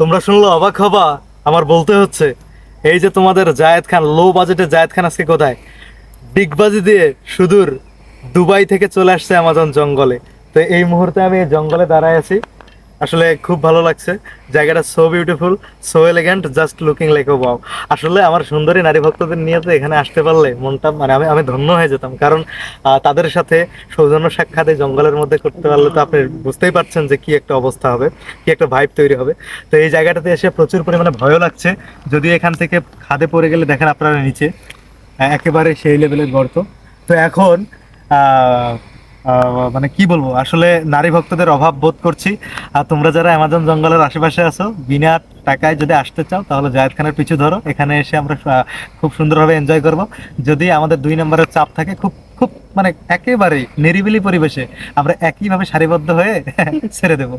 তোমরা শুনলে অবাক হবা, আমার বলতে হচ্ছে, এই যে তোমাদের জায়েদ খান লো বাজেটে জায়েদ খান আজকে কোথায়? ডিগবাজি দিয়ে সুদূর দুবাই থেকে চলে আসছে আমাজন জঙ্গলে। তো এই মুহূর্তে আমি জঙ্গলে দাঁড়ায় আছি। আসলে খুব ভালো লাগছে। জায়গাটা so beautiful so elegant just looking like oh wow আসলে আমার সুন্দরী নারী ভক্তদের নিয়ে তো এখানে আসতে পারলে মনটা মানে আমি আমি ধন্য হয়ে যেতাম। কারণ তাদের সাথে সৌজন্য সাক্ষাতে জঙ্গলের মধ্যে করতে পারলে তো আপনি বুঝতেই পারছেন যে কি একটা অবস্থা হবে, কি একটা ভাইব তৈরি হবে। তো এই জায়গাটাতে এসে প্রচুর পরিমাণে ভয়ও লাগছে। যদি এখান থেকে খাদে পড়ে গেলে দেখেন আপনারা নিচে, একেবারে সেই লেভেলের গর্ত। তো এখন মানে কি বলব? আসলে নারী ভক্তদের অভাব বোধ করছি। আর তোমরা যারা অ্যামাজন জঙ্গলের আশেপাশে আছো, বিনা টাকায় যদি আসতে চাও, তাহলে জায়দ খানের পিছু ধরো। এখানে এসে আমরা খুব সুন্দরভাবে এনজয় করব। যদি আমাদের দুই নম্বরের চাপ থাকে, খুব খুব মানে একেবারে নিরিবিলি পরিবেশে আমরা একইভাবে সারিবদ্ধ হয়ে ছেড়ে দেবো।